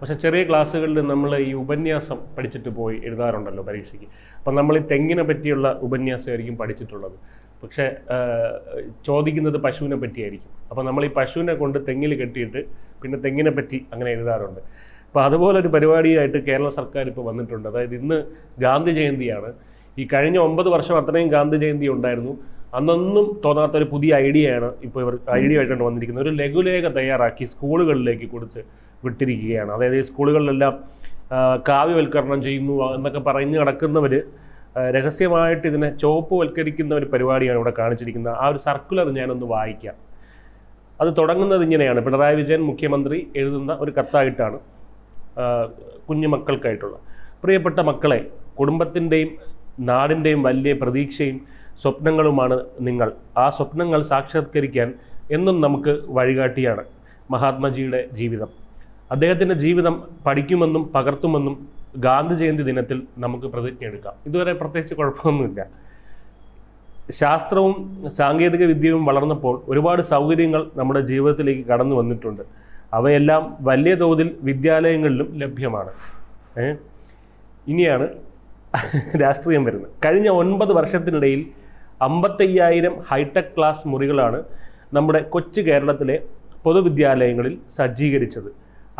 പക്ഷെ ചെറിയ ക്ലാസ്സുകളിൽ നമ്മൾ ഈ ഉപന്യാസം പഠിച്ചിട്ട് പോയി എഴുതാറുണ്ടല്ലോ പരീക്ഷയ്ക്ക്. അപ്പം നമ്മൾ ഈ തെങ്ങിനെ പറ്റിയുള്ള ഉപന്യാസമായിരിക്കും പഠിച്ചിട്ടുള്ളത്. പക്ഷേ ചോദിക്കുന്നത് പശുവിനെ പറ്റിയായിരിക്കും. അപ്പോൾ നമ്മൾ ഈ പശുവിനെ കൊണ്ട് തെങ്ങിൽ കെട്ടിയിട്ട് പിന്നെ തെങ്ങിനെ പറ്റി അങ്ങനെ എഴുതാറുണ്ട്. അപ്പോൾ അതുപോലെ ഒരു പരിപാടിയായിട്ട് കേരള സർക്കാർ ഇപ്പോൾ വന്നിട്ടുണ്ട്. അതായത് ഇന്ന് ഗാന്ധി ജയന്തിയാണ്. ഈ കഴിഞ്ഞ ഒമ്പത് വർഷം അത്രയും ഗാന്ധി ജയന്തി ഉണ്ടായിരുന്നു. അന്നൊന്നും തോന്നാത്ത ഒരു പുതിയ ഐഡിയയാണ് ഇപ്പോൾ ഇവർ ഐഡിയ ആയിട്ട് വന്നിരിക്കുന്നത്. ഒരു ലഘുലേഖ തയ്യാറാക്കി സ്കൂളുകളിലേക്ക് കൊടുത്ത് വിട്ടിരിക്കുകയാണ്. അതായത് ഈ സ്കൂളുകളിലെല്ലാം കാവ്യവൽക്കരണം ചെയ്യുന്നു എന്നൊക്കെ പറഞ്ഞു നടക്കുന്നവർ രഹസ്യമായിട്ട് ഇതിനെ ചുവപ്പുവൽക്കരിക്കുന്ന ഒരു പരിപാടിയാണ് ഇവിടെ കാണിച്ചിരിക്കുന്നത്. ആ ഒരു സർക്കുലർ ഞാനൊന്ന് വായിക്കാം. അത് തുടങ്ങുന്നത് ഇങ്ങനെയാണ്. പിണറായി വിജയൻ മുഖ്യമന്ത്രി എഴുതുന്ന ഒരു കത്തായിട്ടാണ് കുഞ്ഞു കുഞ്ഞുമക്കൾക്കായിട്ടുള്ള പ്രിയപ്പെട്ട മക്കളെ കുടുംബത്തിന്റെയും നാടിന്റെയും വലിയ പ്രതീക്ഷയും സ്വപ്നങ്ങളുമാണ് നിങ്ങൾ. ആ സ്വപ്നങ്ങൾ സാക്ഷാത്കരിക്കാൻ എന്നും നമുക്ക് വഴികാട്ടിയാണ് മഹാത്മജിയുടെ ജീവിതം. അദ്ദേഹത്തിന്റെ ജീവിതം പഠിക്കുമെന്നും പകർത്തുമെന്നും ഗാന്ധി ജയന്തി ദിനത്തിൽ നമുക്ക് പ്രതിജ്ഞ എടുക്കാം. ഇതുവരെ പ്രത്യേകിച്ച് കുഴപ്പമൊന്നുമില്ല. ശാസ്ത്രവും സാങ്കേതിക വിദ്യയും വളർന്നപ്പോൾ ഒരുപാട് സൗകര്യങ്ങൾ നമ്മുടെ ജീവിതത്തിലേക്ക് കടന്നു വന്നിട്ടുണ്ട്. അവയെല്ലാം വലിയ തോതിൽ വിദ്യാലയങ്ങളിലും ലഭ്യമാണ്. ഇനിയാണ് രാഷ്ട്രീയം വരുന്നത്. കഴിഞ്ഞ ഒൻപത് വർഷത്തിനിടയിൽ അമ്പത്തയ്യായിരം ഹൈടെക് ക്ലാസ് മുറികളാണ് നമ്മുടെ കൊച്ചു കേരളത്തിലെ പൊതുവിദ്യാലയങ്ങളിൽ സജ്ജീകരിച്ചത്.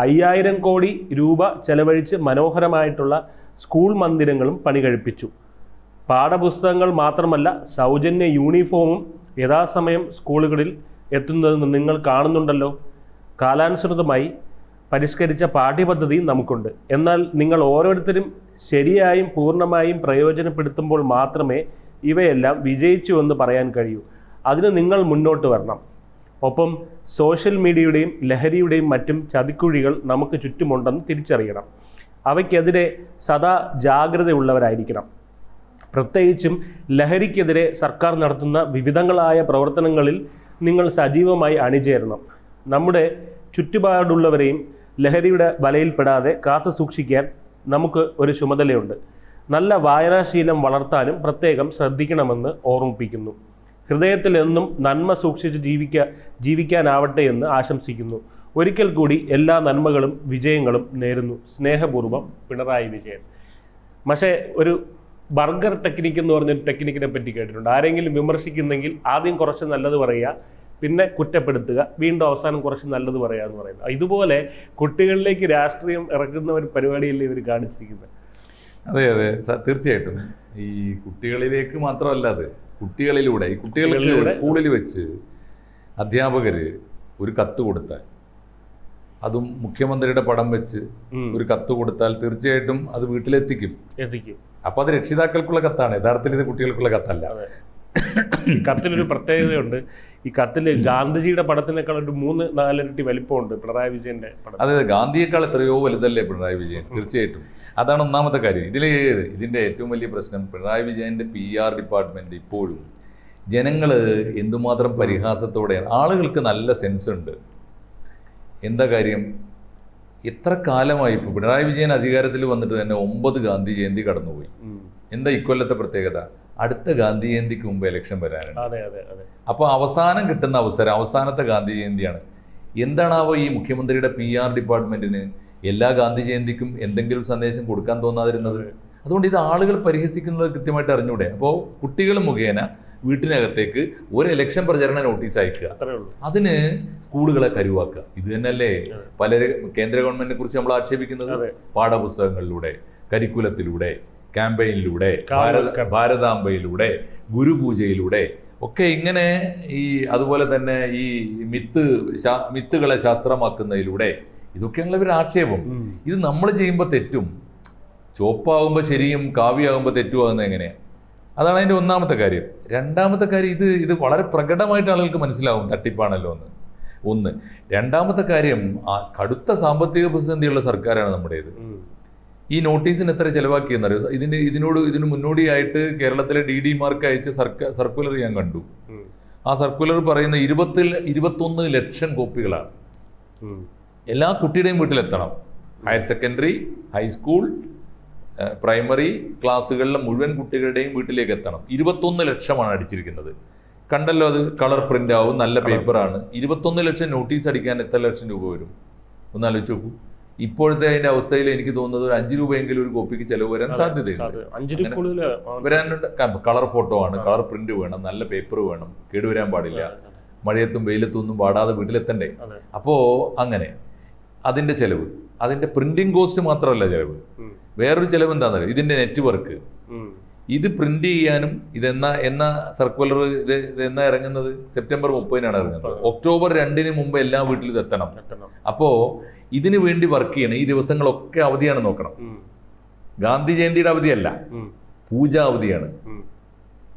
അയ്യായിരം കോടി രൂപ ചെലവഴിച്ച് മനോഹരമായിട്ടുള്ള സ്കൂൾ മന്ദിരങ്ങളും പണി കഴിപ്പിച്ചു പാഠപുസ്തകങ്ങൾ മാത്രമല്ല സൗജന്യ യൂണിഫോമും യഥാസമയം സ്കൂളുകളിൽ എത്തുന്നത് നിങ്ങൾ കാണുന്നുണ്ടല്ലോ. കാലാനുസൃതമായി പരിഷ്കരിച്ച പാഠ്യപദ്ധതിയും നമുക്കുണ്ട്. എന്നാൽ നിങ്ങൾ ഓരോരുത്തരും ശരിയായും പൂർണമായും പ്രയോജനപ്പെടുത്തുമ്പോൾ മാത്രമേ ഇവയെല്ലാം വിജയിച്ചു എന്ന് പറയാൻ കഴിയൂ. അതിന് നിങ്ങൾ മുന്നോട്ട് വരണം. ഒപ്പം സോഷ്യൽ മീഡിയയുടെയും ലഹരിയുടെയും മറ്റും ചതിക്കുഴികൾ നമുക്ക് ചുറ്റുമുണ്ടെന്ന് തിരിച്ചറിയണം. അവയ്ക്കെതിരെ സദാ ജാഗ്രതയുള്ളവരായിരിക്കണം. പ്രത്യേകിച്ചും ലഹരിക്കെതിരെ സർക്കാർ നടത്തുന്ന വിവിധങ്ങളായ പ്രവർത്തനങ്ങളിൽ നിങ്ങൾ സജീവമായി അണിചേരണം. നമ്മുടെ ചുറ്റുപാടുള്ളവരെയും ലഹരിയുടെ വലയിൽപ്പെടാതെ കാത്തു സൂക്ഷിക്കാൻ നമുക്ക് ഒരു ചുമതലയുണ്ട്. നല്ല വായനാശീലം വളർത്താനും പ്രത്യേകം ശ്രദ്ധിക്കണമെന്ന് ഓർമ്മിപ്പിക്കുന്നു. ഹൃദയത്തിൽ എന്നും നന്മ സൂക്ഷിച്ച് ജീവിക്ക ജീവിക്കാനാവട്ടെ എന്ന് ആശംസിക്കുന്നു. ഒരിക്കൽ കൂടി എല്ലാ നന്മകളും വിജയങ്ങളും നേരുന്നു. സ്നേഹപൂർവം പിണറായി വിജയൻ. പക്ഷേ ഒരു ബർഗർ ടെക്നിക്ക് എന്ന് പറഞ്ഞൊരു ടെക്നിക്കിനെ പറ്റി കേട്ടിട്ടുണ്ട്. ആരെങ്കിലും വിമർശിക്കുന്നെങ്കിൽ ആദ്യം കുറച്ച് നല്ലത് പറയുക പിന്നെ കുറ്റപ്പെടുത്തുക വീണ്ടും അവസാനം കുറച്ച് നല്ലത് പറയുക എന്ന് പറയുന്നത്. ഇതുപോലെ കുട്ടികളിലേക്ക് രാഷ്ട്രീയം ഇറക്കുന്ന ഒരു പരിപാടിയല്ലേ ഇവർ കാണിച്ചിരിക്കുന്നത്. അതെ അതെ. തീർച്ചയായിട്ടും. ഈ കുട്ടികളിലേക്ക് മാത്രമല്ല അത്. കുട്ടികളിലൂടെ ഈ കുട്ടികൾക്ക്. സ്കൂളിൽ വെച്ച് അധ്യാപകര് ഒരു കത്ത് കൊടുത്താൽ അതും മുഖ്യമന്ത്രിയുടെ പടം വെച്ച് ഒരു കത്ത് കൊടുത്താൽ തീർച്ചയായിട്ടും അത് വീട്ടിലെത്തിക്കും. എത്തിക്കും. അപ്പൊ അത് രക്ഷിതാക്കൾക്കുള്ള കത്താണ്. യഥാർത്ഥത്തിൽ ഇത് കുട്ടികൾക്കുള്ള കത്തല്ല. കത്തിനൊരു കത്തിലൊരു പ്രത്യേകതയുണ്ട്. ഈ കത്തിൽ ഗാന്ധിജിയുടെ പടത്തിനേക്കാൾ ഒരു മൂന്ന് നാലിരട്ടി വലിപ്പമുണ്ട് പിണറായി വിജയന്റെ പടം. അതെ ഗാന്ധിയേക്കാൾ എത്രയോ വലുതല്ലേ പിണറായി വിജയൻ? തീർച്ചയായിട്ടും. അതാണ് ഒന്നാമത്തെ കാര്യം. ഇതിൽ ഇതിന്റെ ഏറ്റവും വലിയ പ്രശ്നം പിണറായി വിജയന്റെ പി ആർ ഡിപ്പാർട്ട്മെന്റ് ഇപ്പോഴും ജനങ്ങൾ എന്തുമാത്രം പരിഹാസത്തോടെയാണ്? ആളുകൾക്ക് നല്ല സെൻസ് ഉണ്ട്. എന്താ കാര്യം? എത്ര കാലമായി ഇപ്പോൾ പിണറായി വിജയൻ അധികാരത്തിൽ വന്നിട്ട് തന്നെ ഒമ്പത് ഗാന്ധി ജയന്തി കടന്നുപോയി. എന്താ ഇക്കൊല്ലത്തെ പ്രത്യേകത? അടുത്ത ഗാന്ധി ജയന്തിക്ക് മുമ്പ് ഇലക്ഷൻ വരാനുണ്ട്. അപ്പോൾ അവസാനം കിട്ടുന്ന അവസരം അവസാനത്തെ ഗാന്ധി ജയന്തിയാണ്. എന്താണാവോ ഈ മുഖ്യമന്ത്രിയുടെ പി ആർ ഡിപ്പാർട്ട്മെന്റിന് എല്ലാ ഗാന്ധി ജയന്തിക്കും എന്തെങ്കിലും സന്ദേശം കൊടുക്കാൻ തോന്നാതിരുന്നത്. അതുകൊണ്ട് ഇത് ആളുകൾ പരിഹസിക്കുന്നത് കൃത്യമായിട്ട് അറിഞ്ഞൂടെ? അപ്പോൾ കുട്ടികൾ മുഖേന വീട്ടിനകത്തേക്ക് ഒരു ഇലക്ഷൻ പ്രചരണ നോട്ടീസ് അയക്കുക. അതിന് സ്കൂളുകളെ കരുവാക്കുക. ഇത് തന്നെയല്ലേ? പല കേന്ദ്ര ഗവൺമെന്റിനെ കുറിച്ച് നമ്മൾ ആക്ഷേപിക്കുന്നത്? പാഠപുസ്തകങ്ങളിലൂടെ കരിക്കുലത്തിലൂടെ ക്യാമ്പയിനിലൂടെ ഭാരതാംബയിലൂടെ ഗുരുപൂജയിലൂടെ ഒക്കെ ഇങ്ങനെ ഈ അതുപോലെ തന്നെ ഈ മിത്ത് മിത്തുകളെ ശാസ്ത്രമാക്കുന്നതിലൂടെ ഇതൊക്കെയാണല്ലോ ഇവരുടെ ആക്ഷേപം. ഇത് നമ്മൾ ചെയ്യുമ്പോൾ തെറ്റും. ചുവപ്പാകുമ്പോൾ ശരിയും കാവ്യാകുമ്പോൾ തെറ്റുമാകുന്നത് എങ്ങനെയാണ് അതാണ് അതിന്റെ ഒന്നാമത്തെ കാര്യം. രണ്ടാമത്തെ കാര്യം ഇത് ഇത് വളരെ പ്രകടമായിട്ട് ആളുകൾക്ക് മനസ്സിലാവും തട്ടിപ്പാണല്ലോ എന്ന്. ഒന്ന് രണ്ടാമത്തെ കാര്യം ആ കടുത്ത സാമ്പത്തിക പ്രതിസന്ധിയുള്ള സർക്കാരാണ് നമ്മുടേത്. ഈ നോട്ടീസിന് എത്ര ചെലവാക്കിയെന്നറിയോ? ഇതിന് ഇതിനോട് ഇതിന് മുന്നോടിയായിട്ട് കേരളത്തിലെ ഡി ഡി മാർക്ക് അയച്ച സർക്കാർ സർക്കുലർ ഞാൻ കണ്ടു. ആ സർക്കുലർ പറയുന്ന ഇരുപത്തിൽ ഇരുപത്തൊന്ന് ലക്ഷം കോപ്പികളാണ്. എല്ലാ കുട്ടിയുടെയും വീട്ടിലെത്തണം. Higher secondary high school primary ക്ലാസ്സുകളിലെ മുഴുവൻ കുട്ടികളുടെയും വീട്ടിലേക്ക് എത്തണം ഇരുപത്തൊന്ന് ലക്ഷമാണ് അടിച്ചിരിക്കുന്നത്. കണ്ടല്ലോ അത് കളർ പ്രിന്റ് ആവും നല്ല പേപ്പർ പേപ്പറാണ് ഇരുപത്തൊന്ന് ലക്ഷം നോട്ടീസ് അടിക്കാൻ എത്ര ലക്ഷം രൂപ വരും? ഒന്ന് ആലോചിച്ച് നോക്കൂ. ഇപ്പോഴത്തെ അതിന്റെ അവസ്ഥയിൽ എനിക്ക് തോന്നുന്നത് ഒരു അഞ്ച് രൂപയെങ്കിലും ഒരു കോപ്പിക്ക് ചെലവ് വരാൻ സാധ്യതയുണ്ട്. വരാനുണ്ട്. കളർ ഫോട്ടോ ആണ് കളർ പ്രിന്റ് വേണം നല്ല പേപ്പർ വേണം കേടുവരാൻ പാടില്ല. മഴയത്തും വെയിലത്തും ഒന്നും പാടാതെ വീട്ടിലെത്തണ്ടേ. അപ്പോ അങ്ങനെ. അതിന്റെ ചെലവ്. അതിന്റെ പ്രിന്റിംഗ് കോസ്റ്റ് മാത്രമല്ല ചെലവ്. വേറൊരു ചെലവ് എന്താണെന്നറിയോ ഇതിന്റെ നെറ്റ്വർക്ക് ഇത് പ്രിന്റ് ചെയ്യാനും ഇതെന്നാ എന്ന സർക്കുലർ ഇത് എന്നാ ഇറങ്ങുന്നത്? സെപ്റ്റംബർ മുപ്പതിനാണ് ഇറങ്ങുന്നത്. ഒക്ടോബർ രണ്ടിന് മുമ്പ് എല്ലാ വീട്ടിലും ഇത് എത്തണം. അപ്പോ ഇതിനു വേണ്ടി വർക്ക് ചെയ്യണം. ഈ ദിവസങ്ങളൊക്കെ അവധിയാണ് നോക്കണം. ഗാന്ധി ജയന്തിയുടെ അവധിയല്ല. പൂജ അവധിയാണ്.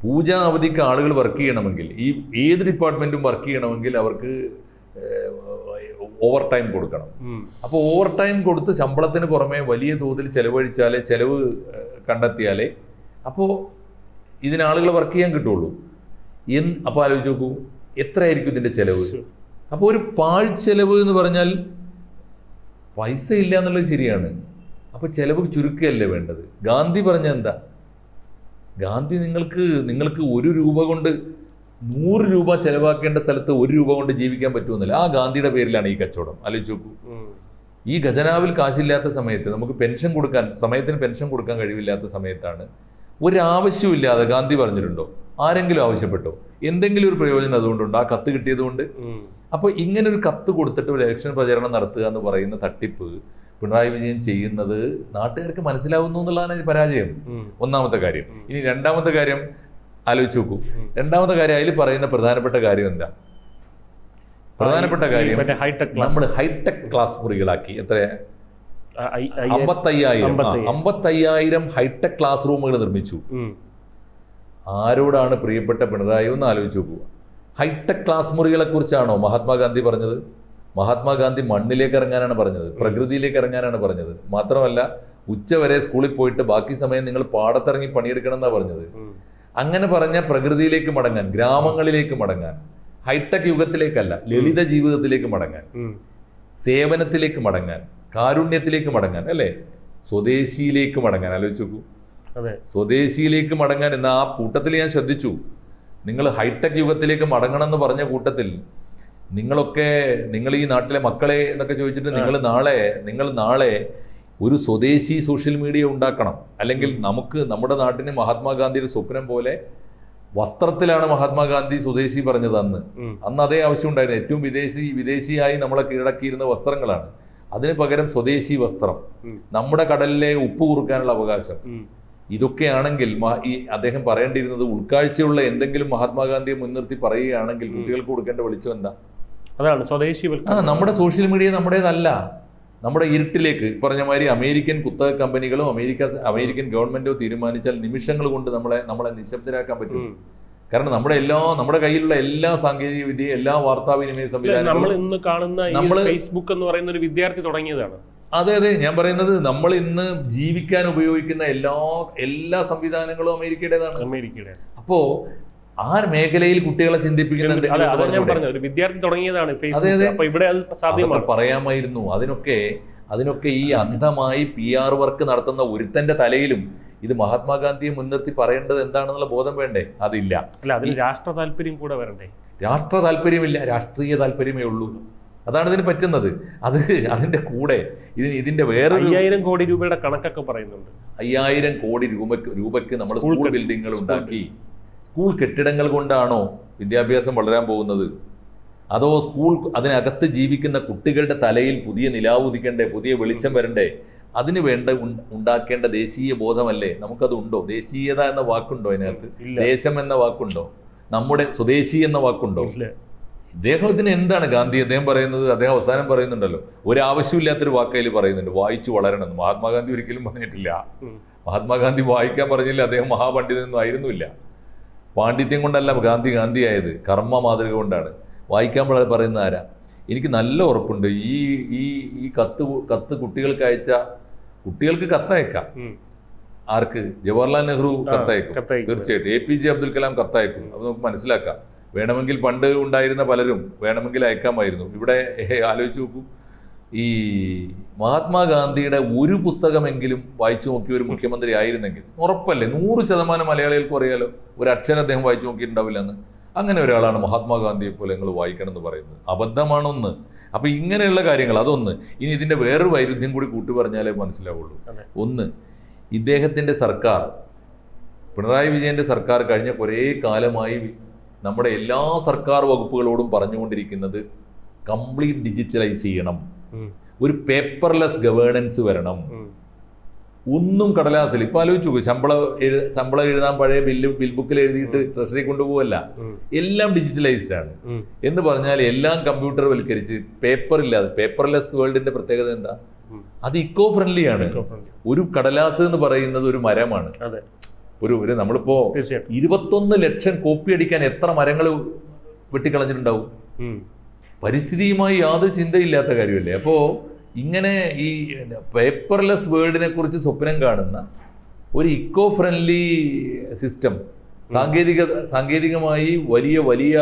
പൂജാ അവധിക്ക് ആളുകൾ വർക്ക് ചെയ്യണമെങ്കിൽ ഈ ഏത് ഡിപ്പാർട്ട്മെന്റും വർക്ക് ചെയ്യണമെങ്കിൽ അവർക്ക് ഓവർ ടൈം കൊടുക്കണം. അപ്പോൾ ഓവർ ടൈം കൊടുത്ത് ശമ്പളത്തിന് പുറമെ വലിയ തോതിൽ ചെലവഴിച്ചാലേ ചെലവ് കണ്ടെത്തിയാലേ അപ്പോൾ ഇതിന് ആളുകൾ വർക്ക് ചെയ്യാൻ കിട്ടുള്ളൂ. എന്ന് അപ്പോൾ ആലോചിച്ച് നോക്കൂ എത്രയായിരിക്കും ഇതിന്റെ ചെലവ്? അപ്പോൾ ഒരു പാഴ്ചെലവ് എന്ന് പറഞ്ഞാൽ പൈസ ഇല്ല എന്നുള്ളത് ശരിയാണ്. അപ്പോൾ ചെലവ് ചുരുക്കുകയല്ലേ വേണ്ടത്? ഗാന്ധി പറഞ്ഞ എന്താ? ഗാന്ധി നിങ്ങൾക്ക് നിങ്ങൾക്ക് ഒരു രൂപ കൊണ്ട് നൂറ് രൂപ ചെലവാക്കേണ്ട സ്ഥലത്ത് ഒരു രൂപ കൊണ്ട് ജീവിക്കാൻ പറ്റുമെന്നില്ല. ആ ഗാന്ധിയുടെ പേരിലാണ് ഈ കച്ചവടം. ആലോചിച്ച് നോക്കൂ ഈ ഖജനാവിൽ കാശില്ലാത്ത സമയത്ത് നമുക്ക് പെൻഷൻ കൊടുക്കാൻ സമയത്തിന് പെൻഷൻ കൊടുക്കാൻ കഴിവില്ലാത്ത സമയത്താണ് ഒരാവശ്യമില്ലാതെ ഗാന്ധി പറഞ്ഞിട്ടുണ്ടോ? ആരെങ്കിലും ആവശ്യപ്പെട്ടോ? എന്തെങ്കിലും ഒരു പ്രയോജനം അതുകൊണ്ടുണ്ടോ. ആ കത്ത് കിട്ടിയതുകൊണ്ട്. അപ്പോൾ ഇങ്ങനെ ഒരു കത്ത് കൊടുത്തിട്ട് ഒരു ഇലക്ഷൻ പ്രചരണം നടത്തുക എന്ന് പറയുന്ന തട്ടിപ്പ് പിണറായി വിജയൻ ചെയ്യുന്നത് നാട്ടുകാർക്ക് മനസ്സിലാവുന്നു എന്നുള്ളതാണ് പരാജയം. ഒന്നാമത്തെ കാര്യം. ഇനി രണ്ടാമത്തെ കാര്യം ആലോചിച്ച് നോക്കൂ. രണ്ടാമത്തെ കാര്യം അതിൽ പറയുന്ന പ്രധാനപ്പെട്ട കാര്യം എന്താ? പ്രധാനപ്പെട്ട കാര്യം നമ്മൾ ഹൈടെക് ക്ലാസ് മുറികളാക്കി. എത്ര അമ്പത്തയ്യായിരം. അമ്പത്തയ്യായിരം. ഹൈടെക് ക്ലാസ് റൂമുകൾ നിർമ്മിച്ചു. ആരോടാണ് പ്രിയപ്പെട്ട പിണറായി? ഒന്ന് ആലോചിച്ച് നോക്കുക ഹൈടെക് ക്ലാസ് മുറികളെ കുറിച്ചാണോ മഹാത്മാഗാന്ധി പറഞ്ഞത്? മഹാത്മാഗാന്ധി മണ്ണിലേക്ക് ഇറങ്ങാനാണ് പറഞ്ഞത്. പ്രകൃതിയിലേക്ക് ഇറങ്ങാനാണ് പറഞ്ഞത്. മാത്രമല്ല ഉച്ചവരെ സ്കൂളിൽ പോയിട്ട് ബാക്കി സമയം നിങ്ങൾ പാടത്തിറങ്ങി പണിയെടുക്കണം എന്നാണ് പറഞ്ഞത്. അങ്ങനെ പറഞ്ഞ പ്രകൃതിയിലേക്ക് മടങ്ങാൻ ഗ്രാമങ്ങളിലേക്ക് മടങ്ങാൻ ഹൈടെക് യുഗത്തിലേക്കല്ല ലളിത ജീവിതത്തിലേക്ക് മടങ്ങാൻ. സേവനത്തിലേക്ക് മടങ്ങാൻ കാരുണ്യത്തിലേക്ക് മടങ്ങാൻ അല്ലേ? സ്വദേശിയിലേക്ക് മടങ്ങാൻ ആലോചിച്ച് നോക്കൂ. സ്വദേശിയിലേക്ക് മടങ്ങാൻ എന്ന ആ കൂട്ടത്തിൽ ഞാൻ ശ്രദ്ധിച്ചു. നിങ്ങൾ ഹൈടെക് യുഗത്തിലേക്ക് മടങ്ങണം എന്ന് പറഞ്ഞ കൂട്ടത്തിൽ നിങ്ങളൊക്കെ നിങ്ങൾ ഈ നാട്ടിലെ മക്കളെ എന്നൊക്കെ ചോദിച്ചിട്ട് നിങ്ങൾ നാളെ നിങ്ങൾ നാളെ ഒരു സ്വദേശി സോഷ്യൽ മീഡിയ ഉണ്ടാക്കണം. അല്ലെങ്കിൽ നമുക്ക് നമ്മുടെ നാട്ടിന് മഹാത്മാഗാന്ധിയുടെ സ്വപ്നം പോലെ വസ്ത്രത്തിലാണ് മഹാത്മാഗാന്ധി സ്വദേശി പറഞ്ഞത് അന്ന്. അന്ന് അതേ ആവശ്യം ഉണ്ടായിരുന്നു. ഏറ്റവും വിദേശി വിദേശിയായി നമ്മളെ കീഴടക്കിയിരുന്ന വസ്ത്രങ്ങളാണ്. അതിന് പകരം സ്വദേശി വസ്ത്രം. നമ്മുടെ കടലിലെ ഉപ്പ് കുറുക്കാനുള്ള അവകാശം. ഇതൊക്കെയാണെങ്കിൽ ഈ അദ്ദേഹം പറയേണ്ടിയിരുന്നത് ഉൾക്കാഴ്ചയുള്ള എന്തെങ്കിലും മഹാത്മാഗാന്ധിയെ മുൻനിർത്തി പറയുകയാണെങ്കിൽ കുട്ടികൾക്ക് കൊടുക്കേണ്ട വെളിച്ചം എന്താ? അതാണ് സ്വദേശി നമ്മുടെ സോഷ്യൽ മീഡിയ നമ്മുടേതല്ല. നമ്മുടെ ഇരുട്ടിലേക്ക് പറഞ്ഞ മാതിരി അമേരിക്കൻ കുത്തക കമ്പനികളോ അമേരിക്ക അമേരിക്കൻ ഗവൺമെന്റോ തീരുമാനിച്ചാൽ നിമിഷങ്ങൾ കൊണ്ട് നമ്മളെ നമ്മളെ നിശബ്ദരാക്കാൻ പറ്റും. കാരണം നമ്മുടെ എല്ലാ നമ്മുടെ കയ്യിലുള്ള എല്ലാ സാങ്കേതിക വിദ്യയും എല്ലാ വാർത്താവിനിമയ നമ്മൾ സംവിധാനങ്ങളും ഇന്ന് കാണുന്ന ഫേസ്ബുക്ക് എന്ന് പറയുന്ന ഒരു വിദ്യാർത്ഥി തുടങ്ങിയതാണ്. അതെ അതെ ഞാൻ പറയുന്നത് നമ്മൾ ഇന്ന് ജീവിക്കാൻ ഉപയോഗിക്കുന്ന എല്ലാ എല്ലാ സംവിധാനങ്ങളും അമേരിക്കയുടേതാണ്. അമേരിക്കയുടെ അപ്പോ ആ മേഖലയിൽ കുട്ടികളെ ചിന്തിപ്പിക്കുന്ന അതെ എന്തെങ്കിലും അതാണ് ഞാൻ പറഞ്ഞൂടെ? പറഞ്ഞത് ഒരു വിദ്യാർത്ഥി തുടങ്ങിയതാണ് ഇവിടെ അത് പറയാമായിരുന്നു. അതിനൊക്കെ അതിനൊക്കെ ഈ അന്ധമായി പി ആർ വർക്ക് നടത്തുന്ന ഒരുത്തന്റെ തലയിലും ഇത് മഹാത്മാഗാന്ധിയെ മുൻനിർത്തി പറയേണ്ടത് എന്താണെന്നുള്ള ബോധം വേണ്ടേ? അതില്ല. അല്ല രാഷ്ട്ര താല്പര്യം കൂടെ വരണ്ടേ? രാഷ്ട്ര താല്പര്യമില്ല. രാഷ്ട്രീയ താല്പര്യമേ ഉള്ളൂ. അതാണ് ഇതിന് പറ്റുന്നത്. അത് അതിന്റെ കൂടെ ഇതിന് ഇതിന്റെ വേറെ അയ്യായിരം കോടി രൂപയുടെ കണക്കൊക്കെ പറയുന്നുണ്ട്. അയ്യായിരം കോടി രൂപയ്ക്ക് രൂപയ്ക്ക് നമ്മൾ സ്കൂൾ ബിൽഡിങ്ങുകൾ ഉണ്ടാക്കി. സ്കൂൾ കെട്ടിടങ്ങൾ കൊണ്ടാണോ വിദ്യാഭ്യാസം വളരാൻ പോകുന്നത്? അതോ സ്കൂൾ അതിനകത്ത് ജീവിക്കുന്ന കുട്ടികളുടെ തലയിൽ പുതിയ നിലാവ് ഉദിക്കണ്ടേ പുതിയ വെളിച്ചം വരണ്ടേ? അതിന് വേണ്ട ഉണ്ടാക്കേണ്ട ദേശീയ ബോധമല്ലേ? നമുക്കത് ഉണ്ടോ ദേശീയത എന്ന വാക്കുണ്ടോ അതിനകത്ത്? ദേശം എന്ന വാക്കുണ്ടോ? നമ്മുടെ സ്വദേശി എന്ന വാക്കുണ്ടോ? ഇദ്ദേഹത്തിന് എന്താണ് ഗാന്ധി? അദ്ദേഹം പറയുന്നത് അദ്ദേഹം അവസാനം പറയുന്നുണ്ടല്ലോ. ഒരു ആവശ്യമില്ലാത്തൊരു വാക്കയിൽ പറയുന്നുണ്ട്. വായിച്ചു വളരണം. മഹാത്മാഗാന്ധി ഒരിക്കലും പറഞ്ഞിട്ടില്ല. മഹാത്മാഗാന്ധി വായിക്കാൻ പറഞ്ഞില്ല. അദ്ദേഹം മഹാപണ്ഡിതനൊന്നും ആയിരുന്നില്ല പാണ്ഡിത്യം കൊണ്ടല്ല ഗാന്ധി ഗാന്ധിയായത്. കർമ്മ മാതൃക കൊണ്ടാണ്. വായിക്കാൻ പറ- പറയുന്ന ആരാ? എനിക്ക് നല്ല ഉറപ്പുണ്ട്. ഈ ഈ ഈ കത്ത് കത്ത് കുട്ടികൾക്ക് അയച്ച കുട്ടികൾക്ക് കത്തയക്കാം. ആർക്ക്? ജവഹർലാൽ നെഹ്റു കത്തയക്കും. തീർച്ചയായിട്ടും. A P J Abdul Kalam കത്തയക്കും. അത് നമുക്ക് മനസ്സിലാക്കാം. വേണമെങ്കിൽ പണ്ട് ഉണ്ടായിരുന്ന പലരും വേണമെങ്കിൽ അയക്കാമായിരുന്നു. ഇവിടെ ആലോചിച്ച് നോക്കൂ. ഈ മഹാത്മാഗാന്ധിയുടെ ഒരു പുസ്തകമെങ്കിലും വായിച്ചു നോക്കിയ ഒരു മുഖ്യമന്ത്രി ആയിരുന്നെങ്കിൽ ഉറപ്പല്ലേ? നൂറ് ശതമാനം മലയാളികൾക്ക് അറിയാലോ ഒരു അക്ഷരം അദ്ദേഹം വായിച്ചു നോക്കിയിട്ടുണ്ടാവില്ല എന്ന്. അങ്ങനെ ഒരാളാണ് മഹാത്മാഗാന്ധിയെ പോലെ നിങ്ങൾ വായിക്കണം എന്ന് പറയുന്നത്. അബദ്ധമാണൊന്ന്. അപ്പൊ ഇങ്ങനെയുള്ള കാര്യങ്ങൾ അതൊന്ന്. ഇനി ഇതിന്റെ വേറൊരു വൈരുദ്ധ്യം കൂടി കൂട്ടി പറഞ്ഞാലേ മനസ്സിലാവുള്ളൂ ഒന്ന് ഇദ്ദേഹത്തിന്റെ സർക്കാർ പിണറായി വിജയന്റെ സർക്കാർ കഴിഞ്ഞ കുറേ കാലമായി നമ്മുടെ എല്ലാ സർക്കാർ വകുപ്പുകളോടും പറഞ്ഞുകൊണ്ടിരിക്കുന്നത് കംപ്ലീറ്റ് ഡിജിറ്റലൈസ് ചെയ്യണം. ഒരു പേപ്പർലെസ് ഗവേണൻസ് വരണം. ഒന്നും കടലാസിൽ ഇപ്പൊ ആലോചിച്ചു ശമ്പളം ശമ്പളം എഴുതാൻ പഴയ ബില്ല് ബിൽ ബുക്കിൽ എഴുതിയിട്ട് ട്രഷറി കൊണ്ടുപോകല്ല എല്ലാം ഡിജിറ്റലൈസ്ഡ് ആണ്. എന്ന് പറഞ്ഞാൽ എല്ലാം കമ്പ്യൂട്ടർ വൽക്കരിച്ച് പേപ്പർ ഇല്ലാതെ പേപ്പർലെസ് വേൾഡിന്റെ പ്രത്യേകത എന്താ? അത് ഇക്കോ ഫ്രണ്ട്ലി ആണ് ഒരു കടലാസ് എന്ന് പറയുന്നത് ഒരു മരമാണ്. ഒരു ഒരു നമ്മളിപ്പോ ഇരുപത്തൊന്ന് ലക്ഷം കോപ്പി അടിക്കാൻ എത്ര മരങ്ങൾ വെട്ടിക്കളഞ്ഞിട്ടുണ്ടാവും. പരിസ്ഥിതിയുമായി യാതൊരു ചിന്തയില്ലാത്ത കാര്യമല്ലേ? അപ്പോൾ ഇങ്ങനെ ഈ പേപ്പർലെസ് വേൾഡിനെ കുറിച്ച് സ്വപ്നം കാണുന്ന ഒരു ഇക്കോ ഫ്രണ്ട്ലി സിസ്റ്റം സാങ്കേതിക സാങ്കേതികമായി വലിയ വലിയ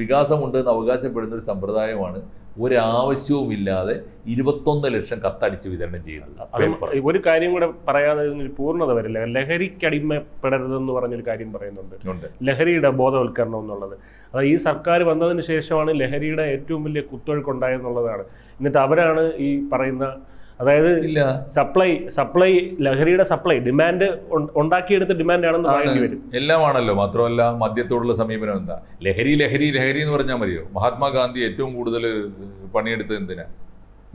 വികാസമുണ്ടെന്ന് അവകാശപ്പെടുന്ന ഒരു സമ്പ്രദായമാണ് ഒരാവശ്യവുമില്ലാതെ ഇരുപത്തൊന്ന് ലക്ഷം കത്തടിച്ച് വിതരണം ചെയ്യുന്നത് ഒരു കാര്യം കൂടെ പറയാതെ പൂർണത വരില്ല. ലഹരിക്കടിമപ്പെടരുതെന്ന് പറഞ്ഞൊരു കാര്യം പറയുന്നുണ്ട്. ലഹരിയുടെ ബോധവൽക്കരണം എന്നുള്ളത്. അത് ഈ സർക്കാർ വന്നതിന് ശേഷമാണ് ലഹരിയുടെ ഏറ്റവും വലിയ കുത്തൊഴുക്കുണ്ടായെന്നുള്ളതാണ്. എന്നിട്ട് അവരാണ് ഈ പറയുന്ന അതായത് സപ്ലൈ സപ്ലൈ ലഹരിയുടെ സപ്ലൈ ഡിമാൻഡ് ഉണ്ടാക്കിയെടുത്ത ഡിമാൻഡ് ആണെന്ന് പറയേണ്ടി വരും. എല്ലാമാണല്ലോ. മാത്രമല്ല മദ്യത്തോടുള്ള സമീപനം എന്താ? ലഹരി ലഹരി ലഹരി എന്ന് പറഞ്ഞാൽ മതിയോ? മഹാത്മാഗാന്ധി ഏറ്റവും കൂടുതൽ പണിയെടുത്തത് എന്തിനാ?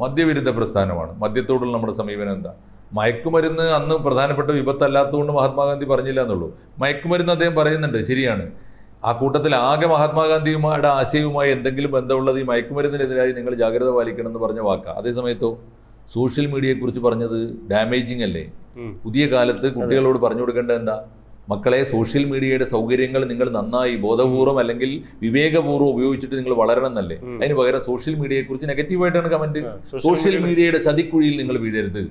മദ്യവിരുദ്ധ പ്രസ്ഥാനമാണ്. മദ്യത്തോടുള്ള നമ്മുടെ സമീപനം എന്താ? മയക്കുമരുന്ന് അന്ന് പ്രധാനപ്പെട്ട വിപത്തല്ലാത്തതുകൊണ്ട് മഹാത്മാഗാന്ധി പറഞ്ഞില്ല എന്നുള്ളൂ. മയക്കുമരുന്ന് അദ്ദേഹം പറയുന്നുണ്ട് ശരിയാണ്. ആ കൂട്ടത്തിൽ ആകെ മഹാത്മാഗാന്ധിയുമായുടെ ആശയവുമായി എന്തെങ്കിലും ബന്ധമുള്ളത് ഈ മയക്കുമരുന്നിനെതിരായി നിങ്ങൾ ജാഗ്രത പാലിക്കണം എന്ന് പറഞ്ഞ വാക്കാ. അതേ സമയത്തോ സോഷ്യൽ മീഡിയയെക്കുറിച്ച് പറഞ്ഞത് ഡാമേജിങ് അല്ലേ? പുതിയ കാലത്ത് കുട്ടികളോട് പറഞ്ഞു കൊടുക്കേണ്ടത് എന്താ? മക്കളെ സോഷ്യൽ മീഡിയയുടെ സൗകര്യങ്ങൾ നിങ്ങൾ നന്നായി ബോധപൂർവം അല്ലെങ്കിൽ വിവേകപൂർവം ഉപയോഗിച്ചിട്ട് നിങ്ങൾ വളരണം എന്നല്ലേ? അതിന് പകരം സോഷ്യൽ മീഡിയയെ കുറിച്ച് നെഗറ്റീവായിട്ടാണ് കമന്റ്. സോഷ്യൽ മീഡിയയുടെ ചതിക്കുഴിയിൽ നിങ്ങൾ വീഴരുത്.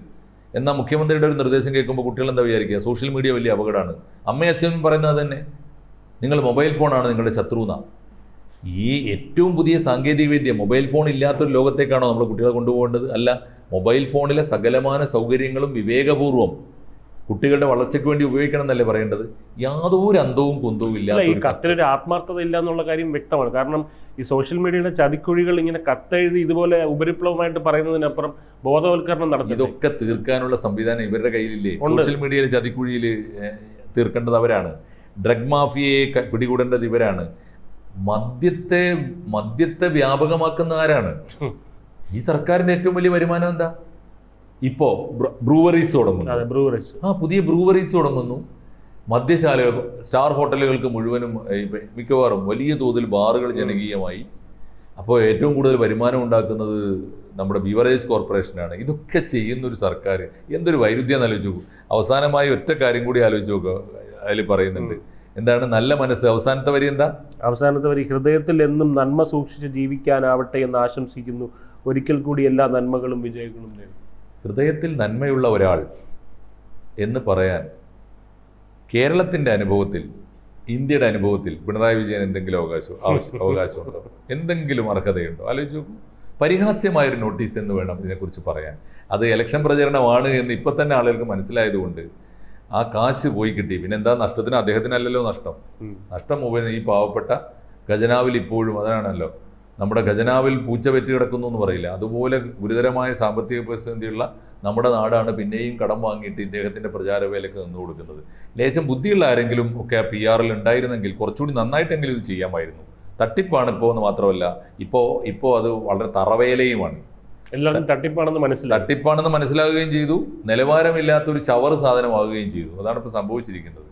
എന്നാൽ മുഖ്യമന്ത്രിയുടെ ഒരു നിർദ്ദേശം കേൾക്കുമ്പോൾ കുട്ടികൾ എന്താ വിചാരിക്കുക? സോഷ്യൽ മീഡിയ വലിയ അപകടമാണ്. അമ്മയും അച്ഛനും പറയുന്നത് തന്നെ. നിങ്ങൾ മൊബൈൽ ഫോണാണ് നിങ്ങളുടെ ശത്രു എന്നാണ് ഈ ഏറ്റവും പുതിയ സാങ്കേതികവിദ്യ മൊബൈൽ ഫോൺ ഇല്ലാത്തൊരു ലോകത്തേക്കാണോ നമ്മൾ കുട്ടികളെ കൊണ്ടുപോകേണ്ടത്? അല്ല മൊബൈൽ ഫോണിലെ സകലമാന സൗകര്യങ്ങളും വിവേകപൂർവം കുട്ടികളുടെ വളർച്ചയ്ക്ക് വേണ്ടി ഉപയോഗിക്കണം എന്നല്ലേ പറയേണ്ടത്? യാതൊരു അന്തവും കുന്തവും ഇല്ല ഈ. കത്തിലൊരു ആത്മാർത്ഥത ഇല്ല എന്നുള്ള കാര്യം വ്യക്തമാണ്. കാരണം ഈ സോഷ്യൽ മീഡിയയുടെ ചതിക്കുഴികൾ ഇങ്ങനെ കത്തെഴുതി ഇതുപോലെ ഉപരിപ്ലവമായിട്ട് പറയുന്നതിനപ്പുറം ബോധവൽക്കരണം നടത്തി ഇതൊക്കെ തീർക്കാനുള്ള സംവിധാനം ഇവരുടെ കയ്യിലില്ലേ? സോഷ്യൽ മീഡിയയിലെ ചതിക്കുഴിയിൽ തീർക്കേണ്ടത് അവരാണ്. ഡ്രഗ് മാഫിയയെ പിടികൂടേണ്ടത് ഇവരാണ്. മദ്യത്തെ മദ്യത്തെ വ്യാപകമാക്കുന്ന ആരാണ്? ഈ സർക്കാരിന്റെ ഏറ്റവും വലിയ വരുമാനം എന്താ? ഇപ്പോ ബ്രൂവറീസ് തുടങ്ങുന്നു. ആ പുതിയ ബ്രൂവറീസ് തുടങ്ങുന്നു. മദ്യശാലകൾ സ്റ്റാർ ഹോട്ടലുകൾക്ക് മുഴുവനും മിക്കവാറും വലിയ തോതിൽ ബാറുകൾ ജനകീയമായി. അപ്പോൾ ഏറ്റവും കൂടുതൽ വരുമാനം ഉണ്ടാക്കുന്നത് നമ്മുടെ ബീവറേജ് കോർപ്പറേഷനാണ്. ഇതൊക്കെ ചെയ്യുന്ന ഒരു സർക്കാർ എന്തൊരു വൈരുദ്ധ്യം ആലോചിച്ച് നോക്കൂ. അവസാനമായി ഒറ്റ കാര്യം കൂടി ആലോചിച്ച് നോക്കുക. അതിൽ പറയുന്നുണ്ട്. എന്താണ് നല്ല മനസ്സ്? അവസാനത്തെ വരി എന്താ? അവസാനത്തെ വരി ഹൃദയത്തിൽ എന്നും നന്മ സൂക്ഷിച്ച് ജീവിക്കാനാവട്ടെ എന്ന് ആശംസിക്കുന്നു. ഒരിക്കൽ കൂടി എല്ലാ നന്മകളും വിജയങ്ങളും ഹൃദയത്തിൽ നന്മയുള്ള ഒരാൾ എന്ന് പറയാൻ കേരളത്തിന്റെ അനുഭവത്തിൽ ഇന്ത്യയുടെ അനുഭവത്തിൽ പിണറായി വിജയൻ എന്തെങ്കിലും അവകാശം ആവശ്യം അവകാശമുണ്ടോ? എന്തെങ്കിലും അർഹതയുണ്ടോ? ആലോചിച്ചു നോക്കൂ. പരിഹാസ്യമായൊരു നോട്ടീസ് എന്ന് വേണം ഇതിനെക്കുറിച്ച് പറയാൻ. അത് ഇലക്ഷൻ പ്രചരണമാണ് എന്ന് ഇപ്പം തന്നെ ആളുകൾക്ക് മനസ്സിലായതുകൊണ്ട് ആ കാശ് പോയി കിട്ടി. പിന്നെ എന്താ നഷ്ടത്തിന് അദ്ദേഹത്തിനല്ലല്ലോ നഷ്ടം. നഷ്ടം മുഴുവൻ ഈ പാവപ്പെട്ട ഖജനാവിൽ ഇപ്പോഴും അതാണല്ലോ. നമ്മുടെ ഖജനാവിൽ പൂച്ച വെറ്റി കിടക്കുന്നു എന്ന് പറയില്ല. അതുപോലെ ഗുരുതരമായ സാമ്പത്തിക പ്രതിസന്ധിയുള്ള നമ്മുടെ നാടാണ് പിന്നെയും കടം വാങ്ങിയിട്ട് ഇദ്ദേഹത്തിന്റെ പ്രചാരവേലക്ക് നിന്ന് കൊടുക്കുന്നത്. ലേശം ബുദ്ധിയുള്ള ആരെങ്കിലും ഒക്കെ ആ പി ആറിൽ ഉണ്ടായിരുന്നെങ്കിൽ കുറച്ചുകൂടി നന്നായിട്ടെങ്കിലും ഇത് ചെയ്യാമായിരുന്നു. തട്ടിപ്പാണ് ഇപ്പോൾ എന്ന് മാത്രമല്ല ഇപ്പോൾ ഇപ്പോൾ അത് വളരെ തറവേലയുമാണ്. എല്ലാവർക്കും തട്ടിപ്പാണെന്ന് മനസ്സിലായി. തട്ടിപ്പാണെന്ന് മനസ്സിലാവുകയും ചെയ്തു. നിലവാരമില്ലാത്ത ഒരു ചവറ് സാധനമാവുകയും ചെയ്തു. അതാണ് ഇപ്പോൾ സംഭവിച്ചിരിക്കുന്നത്.